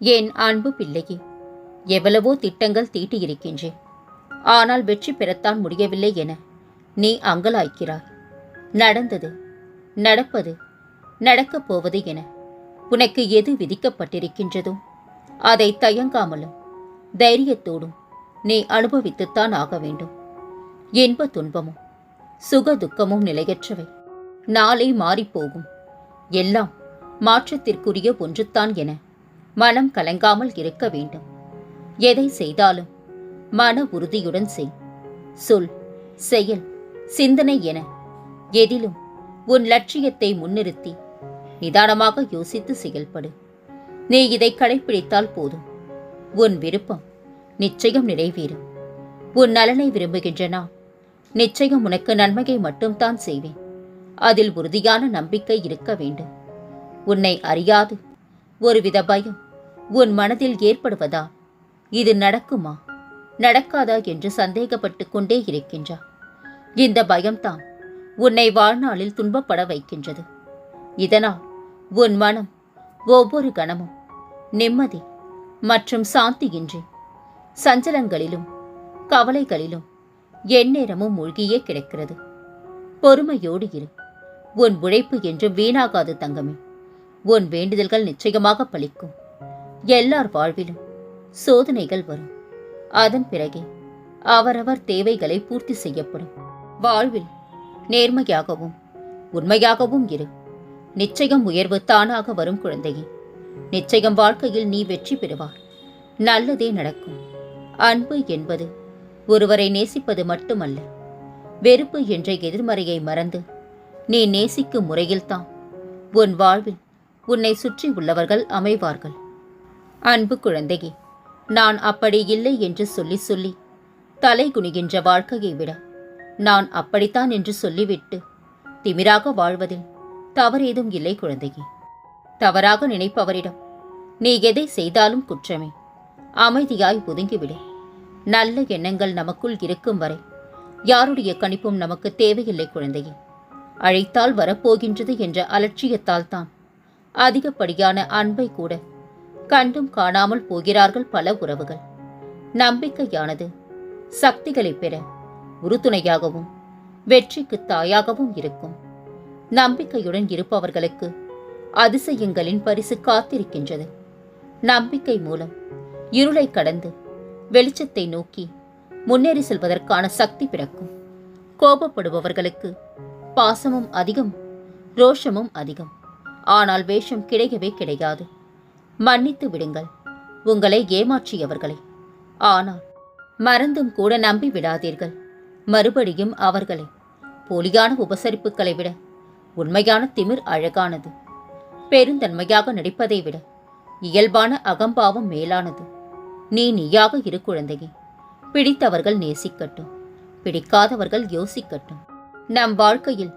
என் அன்பு பிள்ளையே எவ்வளவோ திட்டங்கள் தீட்டியிருக்கின்றேன் ஆனால் வெற்றி பெறத்தான் முடியவில்லை என நீ அங்கலாய்க்கிறாய். நடந்தது நடப்பது நடக்கப் போவது என உனக்கு எது விதிக்கப்பட்டிருக்கின்றதோ அதை தயங்காமலும் தைரியத்தோடும் நீ அனுபவித்துத்தான் ஆக வேண்டும். இன்ப துன்பமும் சுக துக்கமும் நிலையற்றவை. நாளை மாறிப்போகும். எல்லாம் மாற்றத்திற்குரிய ஒன்றுத்தான் என மனம் கலங்காமல் இருக்க வேண்டும். எதை செய்தாலும் மன உறுதியுடன் செய். சொல் செயல் சிந்தனை என எதிலும் உன் லட்சியத்தை முன்னிறுத்தி நிதானமாக யோசித்து செயல்படு. நீ இதை கடைப்பிடித்தால் போதும். உன் விருப்பம் நிச்சயம் நிறைவேறும். உன் நலனை விரும்புகின்ற நான் நிச்சயம் உனக்கு நன்மையை மட்டும்தான் செய்வேன். அதில் உறுதியான நம்பிக்கை இருக்க வேண்டும். உன்னை அறியாது. ஒருவித பயம் உன் மனதில் ஏற்படுவதா? இது நடக்குமா? நடக்காதா என்று சந்தேகப்பட்டு கொண்டே இருக்கின்றா. இந்த பயம்தான் உன்னை வாழ்நாளில் துன்பப்பட வைக்கின்றது. இதனால் உன் மனம் ஒவ்வொரு கணமும் நிம்மதி மற்றும் சாந்தியின்றி சஞ்சலங்களிலும் கவலைகளிலும் எந்நேரமும் மூழ்கியே கிடக்கிறது. பொறுமையோடு இரு. உன் உழைப்பு என்றும் வீணாகாது தங்கமே. உன் வேண்டுதல்கள் நிச்சயமாக பலிக்கும் எல்லார் வாழ்விலும் சோதனைகள் வரும். அதன் பிறகே அவரவர் தேவைகளை பூர்த்தி செய்யப்படும். வாழ்வில் நேர்மையாகவும் உண்மையாகவும் இரு. நிச்சயம் உயர்வு தானாக வரும் குழந்தையே. நிச்சயம் வாழ்க்கையில் நீ வெற்றி பெறுவார் நல்லதே நடக்கும். அன்பு என்பது ஒருவரை நேசிப்பது மட்டுமல்ல. வெறுப்பு என்ற எதிர்மறையை மறந்து நீ நேசிக்கும் முறையில்தான். உன் வாழ்வில் உன்னை சுற்றி உள்ளவர்கள் அமைவார்கள். அன்பு குழந்தையே நான் அப்படி இல்லை என்று சொல்லி சொல்லி தலை குனிகின்ற வாழ்க்கையை விட நான் அப்படித்தான் என்று சொல்லிவிட்டு திமிராக வாழ்வதில் தவறேதும் இல்லை குழந்தையே. தவறாக நினைப்பவரிடம் நீ எதை செய்தாலும் குற்றமே. அமைதியாய் ஒதுங்கிவிடு. நல்ல எண்ணங்கள் நமக்குள் இருக்கும் வரை யாருடைய கணிப்பும் நமக்கு தேவையில்லை குழந்தையே. அழைத்தால் வரப்போகின்றது என்ற அலட்சியத்தால் தான் அதிகப்படியான அன்பை கூட கண்டும் காணாமல் போகிறார்கள் பல உறவுகள். நம்பிக்கையானது சக்திகளை பெற உறுதுணையாகவும் வெற்றிக்கு தாயாகவும் இருக்கும். நம்பிக்கையுடன் இருப்பவர்களுக்கு அதிசயங்களின் பரிசு காத்திருக்கின்றது. நம்பிக்கை மூலம் இருளை கடந்து வெளிச்சத்தை நோக்கி முன்னேறி செல்வதற்கான சக்தி பிறக்கும். கோபப்படுபவர்களுக்கு பாசமும் அதிகம் ரோஷமும் அதிகம். ஆனால் வேஷம் கிடையவே கிடையாது. மன்னித்து விடுங்கள். உங்களை ஏமாற்றியவர்களை. ஆனால் மறந்தும் கூட நம்பி விடாதீர்கள். மறுபடியும் அவர்களை போலியான உபசரிப்புகளை விட உண்மையான திமிர் அழகானது. பெருந்தன்மையாக நடிப்பதை விட இயல்பான அகம்பாவம் மேலானது. நீ நீயாக இரு குழந்தையே. பிடித்தவர்கள் நேசிக்கட்டும். பிடிக்காதவர்கள் யோசிக்கட்டும். நம் வாழ்க்கையில்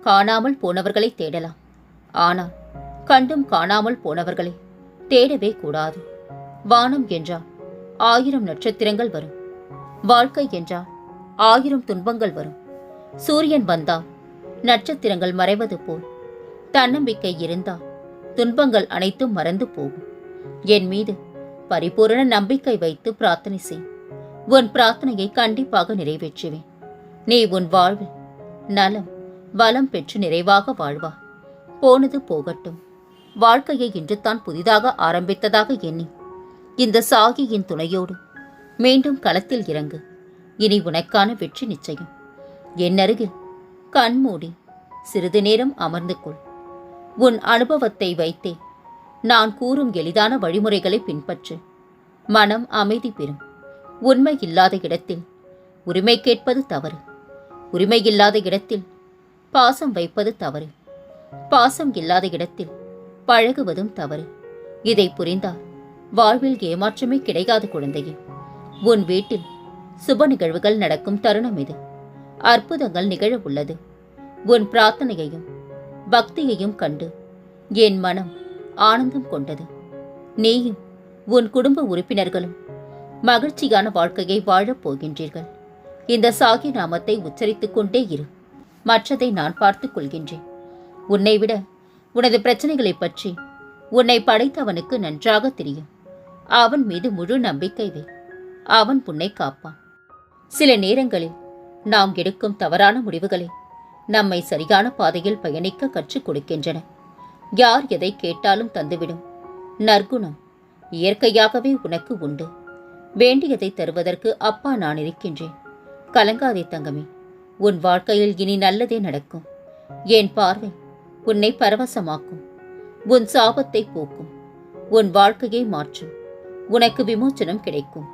காணாமல் போனவர்களை தேடலாம். ஆனால் கண்டும் காணாமல் போனவர்களை தேடவே கூடாது. வானம் என்றால் ஆயிரம் நட்சத்திரங்கள் வரும். வாழ்க்கை என்றால் ஆயிரம் துன்பங்கள் வரும். சூரியன் வந்தால் நட்சத்திரங்கள் மறைவது போல். தன்னம்பிக்கை இருந்தால் துன்பங்கள் அனைத்தும் மறந்து போகும். என் மீது பரிபூரண நம்பிக்கை வைத்து பிரார்த்தனை செய். உன் பிரார்த்தனையை கண்டிப்பாக நிறைவேற்றுவேன். நீ உன் வாழ்வில் நலம் வளம் பெற்று நிறைவாக வாழ்வா. போனது போகட்டும். வாழ்க்கையை இன்று தான் புதிதாக ஆரம்பித்ததாக எண்ணி. இந்த சாகியின் துணையோடு மீண்டும் களத்தில் இறங்கு. இனி உனக்கான வெற்றி நிச்சயம். என் அருகில் கண்மூடி சிறிது நேரம் அமர்ந்து கொள். உன் அனுபவத்தை வைத்தே நான் கூறும் எளிதான வழிமுறைகளை பின்பற்று. மனம் அமைதி பெறும். உண்மை இல்லாத இடத்தில் உரிமை கேட்பது தவறு. உரிமை இல்லாத இடத்தில் பாசம் வைப்பது தவறு. பாசம் இல்லாத இடத்தில் பழகுவதும் தவறு. இதை புரிந்தால் வாழ்வில் ஏமாற்றமே கிடைக்காது குழந்தையே. உன் வீட்டில் சுப நிகழ்வுகள் நடக்கும் தருணம் இது. அற்புதங்கள் நிகழ உள்ளது. உன் பிரார்த்தனையையும் பக்தியையும் கண்டு என் மனம் ஆனந்தம் கொண்டது. நீயும் உன் குடும்ப உறுப்பினர்களும் மகிழ்ச்சியான வாழ்க்கையை வாழப் போகின்றீர்கள். இந்த சாகி நாமத்தை உச்சரித்துக் கொண்டே இரு. மற்றதை நான் பார்த்துக் கொள்கின்றேன். உன்னை விட உனது பிரச்சனைகளைப் பற்றி. உன்னை படைத்தவனுக்கு நன்றாக தெரியும். அவன் மீது முழு நம்பிக்கை வை. அவன் உன்னை காப்பான். சில நேரங்களில் நாம் எடுக்கும் தவறான முடிவுகளை நம்மை சரியான பாதையில் பயணிக்க கற்றுக் கொடுக்கின்றன. யார் எதை கேட்டாலும் தந்துவிடும். நற்குணம் இயற்கையாகவே உனக்கு உண்டு. வேண்டியதை தருவதற்கு அப்பா நான் இருக்கின்றேன். கலங்காதே தங்கமே. உன் வாழ்க்கையில் இனி நல்லதே நடக்கும். என் பார்வை உன்னை பரவசமாக்கும். உன் சாபத்தை போக்கும். உன் வாழ்க்கையை மாற்றும். உனக்கு விமோச்சனம் கிடைக்கும்.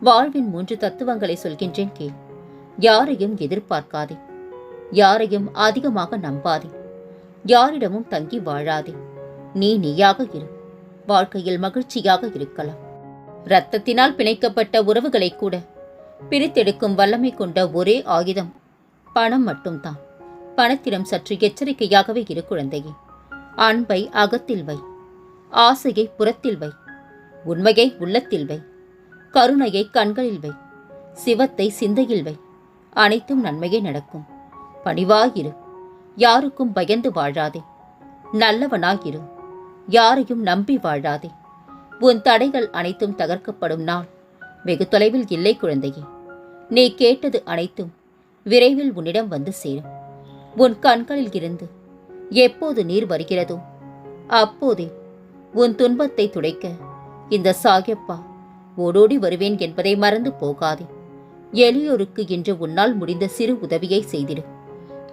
வாழ்வின் மூன்று தத்துவங்களை சொல்கின்றேன் கேள். யாரையும் எதிர்பார்க்காதே. யாரையும் அதிகமாக நம்பாதே. யாரிடமும் தங்கி வாழாதே. நீ நீயாக இரு. வாழ்க்கையில் மகிழ்ச்சியாக இருக்கலாம். இரத்தத்தினால் பிணைக்கப்பட்ட உறவுகளை கூட பிரித்தெடுக்கும் வல்லமை கொண்ட ஒரே ஆயுதம் பணம் மட்டும்தான். பணத்திடம் சற்று எச்சரிக்கையாகவே இரு குழந்தையே. அன்பை அகத்தில் வை. ஆசையை புறத்தில் வை. உண்மையை உள்ளத்தில் வை. கருணையை கண்களில் வை. சிவத்தை சிந்தையில் வை. அனைத்தும் நன்மையே நடக்கும். பணிவாயிரு. யாருக்கும் பயந்து வாழாதே. நல்லவனாயிரு. யாரையும் நம்பி வாழாதே. உன் தடைகள் அனைத்தும் தகர்க்கப்படும் நாள். வெகு தொலைவில் இல்லை குழந்தையே. நீ கேட்டது அனைத்தும் விரைவில் உன்னிடம் வந்து சேரும். உன் கண்களில் இருந்து. எப்போது நீர் வருகிறதோ அப்போதே உன் துன்பத்தை துடைக்க இந்த சாயப்பா ஓடோடி வருவேன் என்பதை மறந்து போகாதே. எளியோருக்கு இன்று உன்னால் முடிந்த சிறு உதவியை செய்திடு.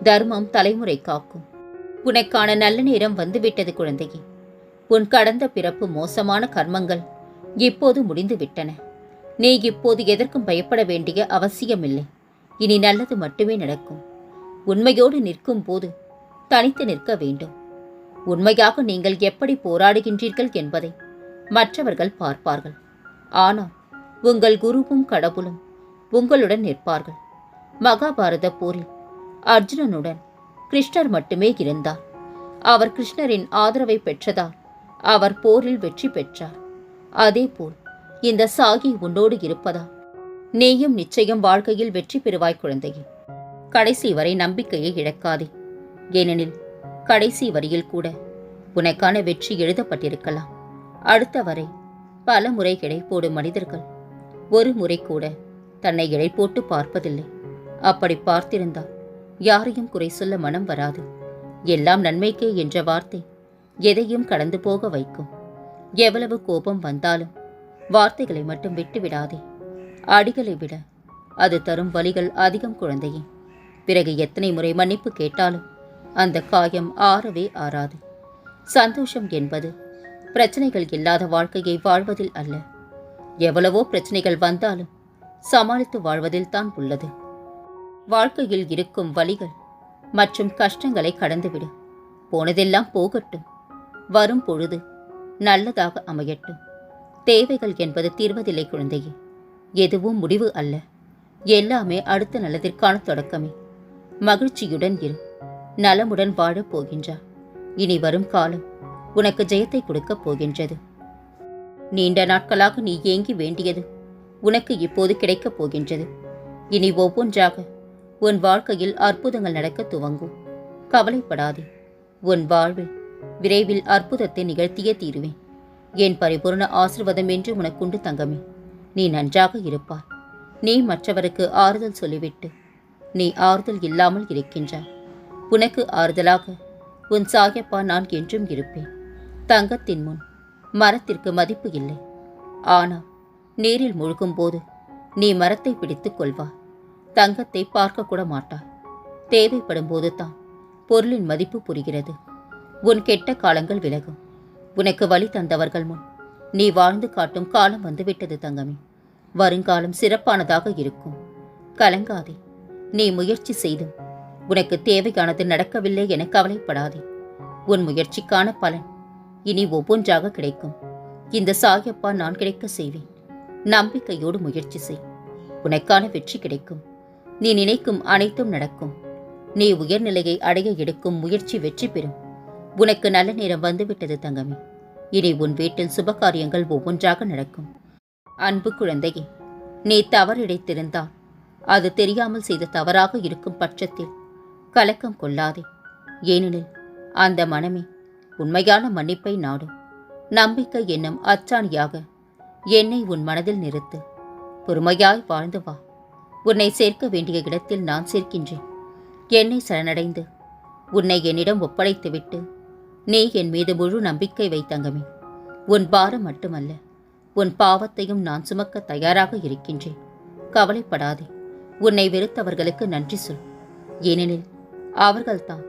தர்மம் தலைமுறை காக்கும். உனக்கான நல்ல நேரம் வந்துவிட்டது குழந்தையே. உன் கடந்த பிறப்பு மோசமான கர்மங்கள் இப்போது முடிந்து விட்டன நீ இப்போது எதற்கும் பயப்பட வேண்டிய அவசியமில்லை. இனி நல்லது மட்டுமே நடக்கும். உண்மையோடு நிற்கும் போது தனித்து நிற்க வேண்டும். உண்மையாக நீங்கள் எப்படி போராடுகின்றீர்கள் என்பதை மற்றவர்கள் பார்ப்பார்கள். ஆனால் உங்கள் குருவும் கடவுளும் உங்களுடன் நிற்பார்கள். மகாபாரத போரில் அர்ஜுனனுடன் கிருஷ்ணர் மட்டுமே இருந்தார். அவர் கிருஷ்ணரின் ஆதரவை பெற்றதால் அவர் போரில் வெற்றி பெற்றார். அதேபோல் இந்த சாகி உன்னோடு இருப்பதால் நீயும் நிச்சயம் வாழ்க்கையில் வெற்றி பெறுவாய் குழந்தையே. கடைசி வரை நம்பிக்கையை இழக்காதே. ஏனெனில் கடைசி வரியில் கூட உனக்கான வெற்றி எழுதப்பட்டிருக்கலாம். அடுத்த வரை பல முறை போடும் மனிதர்கள் ஒரு முறை கூட தன்னை இடை போட்டு பார்ப்பதில்லை. அப்படி பார்த்திருந்தால் யாரையும் குறை சொல்ல மனம் வராது. எல்லாம் நன்மைக்கே என்ற வார்த்தை எதையும் கடந்து போக வைக்கும். எவ்வளவு கோபம் வந்தாலும் வார்த்தைகளை மட்டும் விட்டு விடாதே அடிகளை விட அது தரும் வழிகள் அதிகம் குழந்தையே. பிறகு எத்தனை முறை மன்னிப்பு கேட்டாலும் அந்த காயம் ஆறவே ஆறாது. சந்தோஷம் என்பது பிரச்சனைகள் இல்லாத வாழ்க்கையை வாழ்வதில் அல்ல. எவ்வளவோ பிரச்சனைகள் வந்தாலும் சமாளித்து வாழ்வதில் தான் உள்ளது. வாழ்க்கையில் இருக்கும் வழிகள் மற்றும் கஷ்டங்களை கடந்துவிடும். போனதெல்லாம் போகட்டும். வரும் பொழுது நல்லதாக அமையட்டும். தேவைகள் என்பது தீர்வதில்லை குழந்தையே. எதுவும் முடிவு அல்ல. எல்லாமே அடுத்த நல்லதிற்கான தொடக்கமே. மகிழ்ச்சியுடன் இரு. நலமுடன் வாழப் போகின்றார் இனி வரும் காலம் உனக்கு ஜெயத்தை கொடுக்கப் போகின்றது. நீண்ட நாட்களாக நீ ஏங்கி வேண்டியது உனக்கு இப்போது கிடைக்கப் போகின்றது. இனி ஒவ்வொன்றாக உன் வாழ்க்கையில் அற்புதங்கள் நடக்க துவங்கும். கவலைப்படாதே. உன் வாழ்வில் விரைவில் அற்புதத்தை நிகழ்த்தியே தீருவேன். என் பரிபூர்ண ஆசிர்வாதம் என்று உனக்குண்டு தங்கமே. நீ நன்றாக இருப்பாய். நீ மற்றவருக்கு ஆறுதல் சொல்லிவிட்டு நீ ஆறுதல் இல்லாமல் இருக்கின்றாய். உனக்கு ஆறுதலாக உன் சாயப்பா நான் என்றும் இருப்பேன். தங்கத்தின் முன் மரத்திற்கு மதிப்பு இல்லை. ஆனால் நீரில் முழுகும் போது நீ மரத்தை பிடித்துக் கொள்வாய் தங்கத்தை பார்க்கக்கூட மாட்டாய் தேவைப்படும் போது தான் பொருளின் மதிப்பு புரிகிறது. உன் கெட்ட காலங்கள் விலகும். உனக்கு வழி தந்தவர்கள் முன் நீ வாழ்ந்து காட்டும் காலம் வந்துவிட்டது தங்கமே. வருங்காலம் சிறப்பானதாக இருக்கும். கலங்காதே. நீ முயற்சி செய்தும் உனக்கு தேவையானது நடக்கவில்லை என கவலைப்படாதே. உன் முயற்சிக்கான பலன் இனி ஒவ்வொன்றாக கிடைக்கும். இந்த சாயப்பா நான் கிடைக்க செய்வேன். நம்பிக்கையோடு முயற்சி செய். உனக்கான வெற்றி கிடைக்கும். நீ நினைக்கும் அனைத்தும் நடக்கும். நீ உயர்நிலையை அடைய எடுக்கும் முயற்சி வெற்றி பெறும். உனக்கு நல்ல நேரம் வந்துவிட்டது தங்கமே. இனி உன் வீட்டில் சுபகாரியங்கள் ஒவ்வொன்றாக நடக்கும். அன்பு குழந்தையே நீ தவறிழைத்திருந்தால் அது தெரியாமல் செய்த தவறாக இருக்கும் பட்சத்தில் கலக்கம் கொள்ளாதே. ஏனெனில் அந்த மனமே உண்மையான மன்னிப்பை நாடும். நம்பிக்கை என்னும் அச்சாணியாக என்னை உன் மனதில் நிறுத்து. பொறுமையாய் வாழ்ந்து வா. உன்னை சேர்க்க வேண்டிய இடத்தில் நான் சேர்க்கின்றேன். என்னை சரணடைந்து உன்னை என்னிடம் ஒப்படைத்துவிட்டு நீ என் மீது முழு நம்பிக்கை வைத்தங்கமே உன் பாரம் மட்டுமல்ல உன் பாவத்தையும் நான் சுமக்க தயாராக இருக்கின்றேன். கவலைப்படாதே. உன்னை வெறுத்தவர்களுக்கு நன்றி சொல். ஏனெனில் அவர்கள்தான்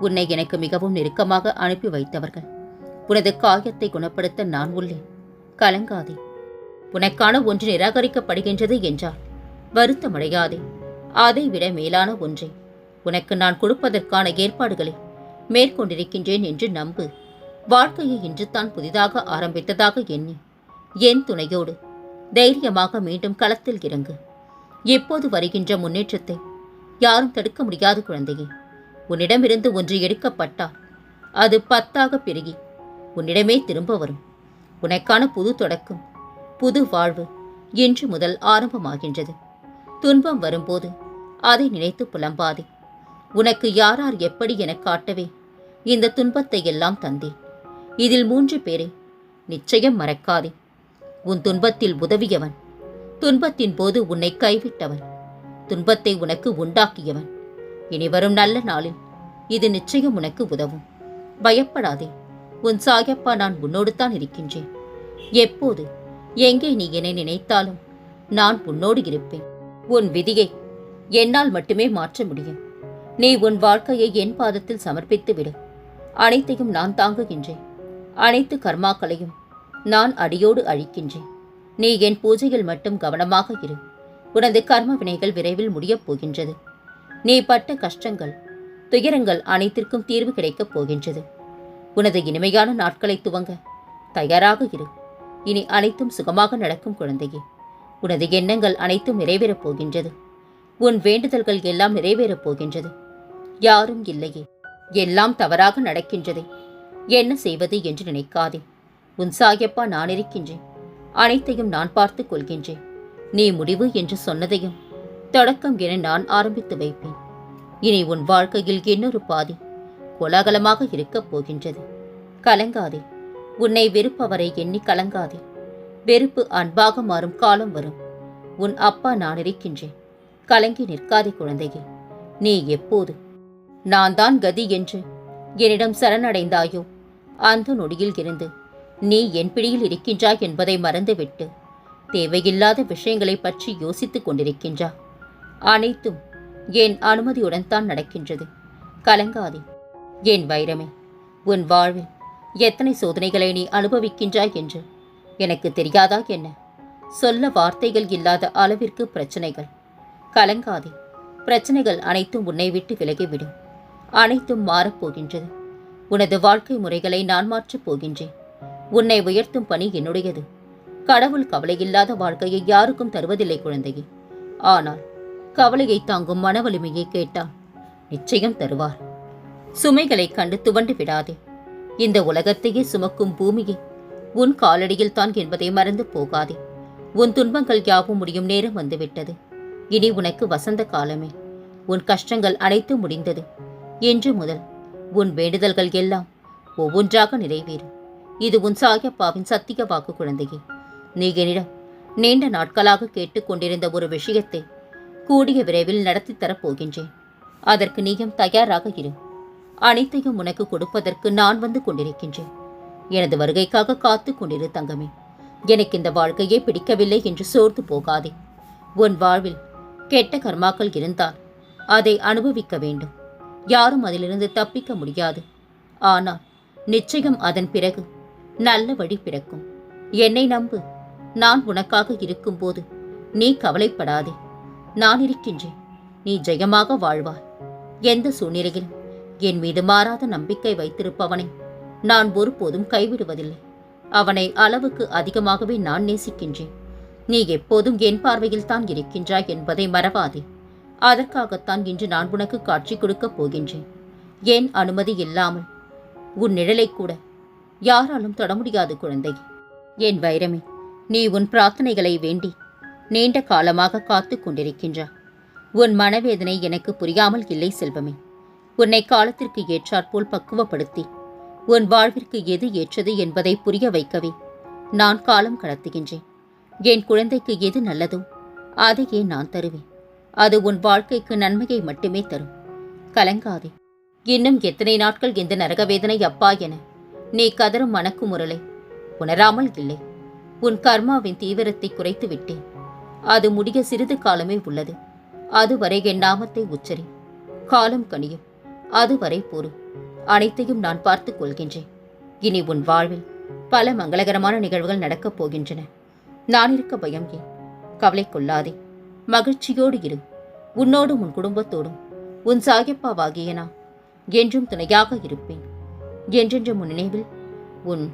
உன்னை எனக்கு மிகவும் நெருக்கமாக அனுப்பி வைத்தவர்கள். உனது காயத்தை குணப்படுத்த நான் உள்ளேன். கலங்காதே. உனக்கான ஒன்று நிராகரிக்கப்படுகின்றது என்றால் வருத்தமடையாதே. அதைவிட மேலான ஒன்றை. உனக்கு நான் கொடுப்பதற்கான ஏற்பாடுகளை மேற்கொண்டிருக்கின்றேன் என்று நம்பு. வாழ்க்கையை இன்று தான் புதிதாக ஆரம்பித்ததாக எண்ணி என் துணையோடு தைரியமாக மீண்டும் களத்தில் இறங்கு. எப்போது வருகின்ற முன்னேற்றத்தை? யாரும் தடுக்க முடியாது குழந்தையே. உன்னிடமிருந்து ஒன்று எடுக்கப்பட்டால் அது பத்தாக பெருகி உன்னிடமே திரும்ப வரும். உனக்கான புது தொடக்கம் புது வாழ்வு இன்று முதல் ஆரம்பமாகின்றது. துன்பம் வரும்போது அதை நினைத்து புலம்பாதே. உனக்கு யாரார் எப்படி எனக் காட்டவே இந்த துன்பத்தை எல்லாம் தந்தேன். இதில் மூன்று பேரை நிச்சயம் மறக்காதே. உன் துன்பத்தில் உதவியவன் துன்பத்தின் போது உன்னை கைவிட்டவன். துன்பத்தை உனக்கு உண்டாக்கியவன். இனி வரும் நல்ல நாளில் இது நிச்சயம் உனக்கு உதவும். பயப்படாதே. உன் சாயப்பா நான் உன்னோடு தான் இருக்கின்றேன். எப்போது எங்கே நீ என்னை நினைத்தாலும் நான் உன்னோடு இருப்பேன். உன் விதியை என்னால் மட்டுமே மாற்ற முடியும். நீ உன் வாழ்க்கையை என் பாதத்தில் சமர்ப்பித்து விடு அனைத்தையும் நான் தாங்குகின்றேன். அனைத்து கர்மாக்களையும் நான் அடியோடு அழிக்கின்றேன். நீ என் பூஜையில் மட்டும் கவனமாக இரு. உனது கர்ம வினைகள் விரைவில் முடியப் போகின்றது. நீ பட்ட கஷ்டங்கள் துயரங்கள் அனைத்திற்கும் தீர்வு கிடைக்கப் போகின்றது. உனது இனிமையான நாட்களை துவங்க தயாராக இரு. இனி அனைத்தும் சுகமாக நடக்கும் குழந்தையே. உனது எண்ணங்கள் அனைத்தும் நிறைவேறப் போகின்றது. உன் வேண்டுதல்கள் எல்லாம் நிறைவேறப் போகின்றது. யாரும் இல்லையே. எல்லாம் தவறாக நடக்கின்றதே. என்ன செய்வது என்று நினைக்காதே. உன் சாயப்பா நான் இருக்கின்றேன். அனைத்தையும் நான் பார்த்துக் கொள்கின்றேன். நீ முடிவு என்று சொன்னதையும் தொடக்கம் என நான் ஆரம்பித்து வைப்பேன். இனி உன் வாழ்க்கையில் இன்னொரு பாதி கோலாகலமாக இருக்கப் போகின்றது. கலங்காதே. உன்னை வெறுப்பவரை எண்ணி கலங்காதே. வெறுப்பு அன்பாக மாறும் காலம் வரும். உன் அப்பா நான் இருக்கின்றேன். கலங்கி நிற்காதே குழந்தையே. நீ எப்போது? நான் தான் கதி என்று என்னிடம் சரணடைந்தாயோ? அந்த நொடியில் இருந்து நீ என் பிடியில் இருக்கின்றாய் என்பதை மறந்துவிட்டு தேவையில்லாத விஷயங்களை பற்றி யோசித்துக் கொண்டிருக்கின்றா? அனைத்தும் என் அனுமதியுடன் தான் நடக்கின்றது. கலங்காதே. என் வைரமே உன் வாழ்வில் எத்தனை சோதனைகளை நீ அனுபவிக்கின்றாய் என்று எனக்கு தெரியாதா என்ன? சொல்ல வார்த்தைகள் இல்லாத அளவிற்கு பிரச்சனைகள். கலங்காதே. பிரச்சனைகள் அனைத்தும் உன்னை விட்டு விலகிவிடும். அனைத்தும் மாறப்போகின்றது உனது வாழ்க்கை முறைகளை நான் மாற்றப் போகின்றேன். உன்னை உயர்த்தும் பணி என்னுடையது. கடவுள் கவலையில்லாத வாழ்க்கையை யாருக்கும் தருவதில்லை குழந்தையே. ஆனால் கவலையை தாங்கும் மன வலிமையை கேட்டால் நிச்சயம் தருவார். சுமைகளை கண்டு துவண்டு விடாதே. இந்த உலகத்தையே சுமக்கும் பூமியே உன் காலடியில் தான் என்பதை மறந்து போகாதே. உன் துன்பங்கள் யாவும் முடியும் நேரம் வந்துவிட்டது. இனி உனக்கு வசந்த காலமே. உன் கஷ்டங்கள் அனைத்தும் முடிந்தது. இன்று முதல் உன் வேண்டுதல்கள் எல்லாம் ஒவ்வொன்றாக நிறைவேறும் இது உன் சாயப்பாவின் சத்திய வாக்கு குழந்தையே. நீ என்னிடம் நீண்ட நாட்களாக கேட்டுக்கொண்டிருந்த ஒரு விஷயத்தை கூடிய விரைவில் நடத்தி தரப் போகின்றேன். அதற்கு நீயும் தயாராக இரு. அனைத்தையும் உனக்கு கொடுப்பதற்கு நான் வந்து கொண்டிருக்கின்றேன். எனது வருகைக்காக காத்து கொண்டிரு தங்கமே. எனக்கு இந்த வாழ்க்கையே பிடிக்கவில்லை என்று சோர்ந்து போகாதே. உன் வாழ்வில் கெட்ட கர்மாக்கள் இருந்தால் அதை அனுபவிக்க வேண்டும். யாரும் அதிலிருந்து தப்பிக்க முடியாது. ஆனால் நிச்சயம் அதன் பிறகு நல்ல வழி பிறக்கும். என்னை நம்பு. நான் உனக்காக இருக்கும்போது நீ கவலைப்படாதே. நான் இருக்கின்றேன். நீ ஜெயமாக வாழ்வாய். எந்த சூழ்நிலையிலும் என் மீது மாறாத நம்பிக்கை வைத்திருப்பவனை நான் ஒருபோதும் கைவிடுவதில்லை. அவனை அளவுக்கு அதிகமாகவே நான் நேசிக்கின்றேன். நீ எப்போதும் என் பார்வையில் தான் இருக்கின்றாய் என்பதை மறவாதே. அதற்காகத்தான் இன்று நான் உனக்கு காட்சி கொடுக்கப் போகின்றேன். என் அனுமதி இல்லாமல் உன் நிழலை கூட யாராலும் தொட முடியாது குழந்தை. என் வைரமே நீ உன் பிரார்த்தனைகளை வேண்டி நீண்ட காலமாக காத்து கொண்டிருக்கின்றாய். உன் மனவேதனை எனக்கு புரியாமல் இல்லை செல்வமே. உன்னை காலத்திற்கு ஏற்றாற்போல் பக்குவப்படுத்தி உன் வாழ்விற்கு எது ஏற்றது என்பதை புரிய வைக்கவே நான் காலம் கடத்துகின்றேன். என் குழந்தைக்கு எது நல்லதோ அதையே நான் தருவேன். அது உன் வாழ்க்கைக்கு நன்மையை மட்டுமே தரும். கலங்காதே. இன்னும் எத்தனை நாட்கள் இந்த நரகவேதனை அப்பா என நீ கதறும் மணக்கு முரளை உணராமல் இல்லை. உன் கர்மாவின் தீவிரத்தை குறைத்து விட்டேன். அது முடிய சிறிது காலமே உள்ளது. அதுவரை என் நாமத்தை உச்சரி. காலம் கனியும். அதுவரை பொறு. அனைத்தையும் நான் பார்த்துக் கொள்கின்றேன். இனி உன் வாழ்வில் பல மங்களகரமான நிகழ்வுகள் நடக்கப் போகின்றன. நான் இருக்க பயம் ஏன்? கவலை கொள்ளாதே. மகிழ்ச்சியோடு இரு. உன்னோடும் உன் குடும்பத்தோடும். உன் சாயப்பாவாகிய நான் என்றும் துணையாக இருப்பேன். என்றென்றும் நினைவில் உன்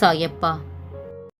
சாயப்பா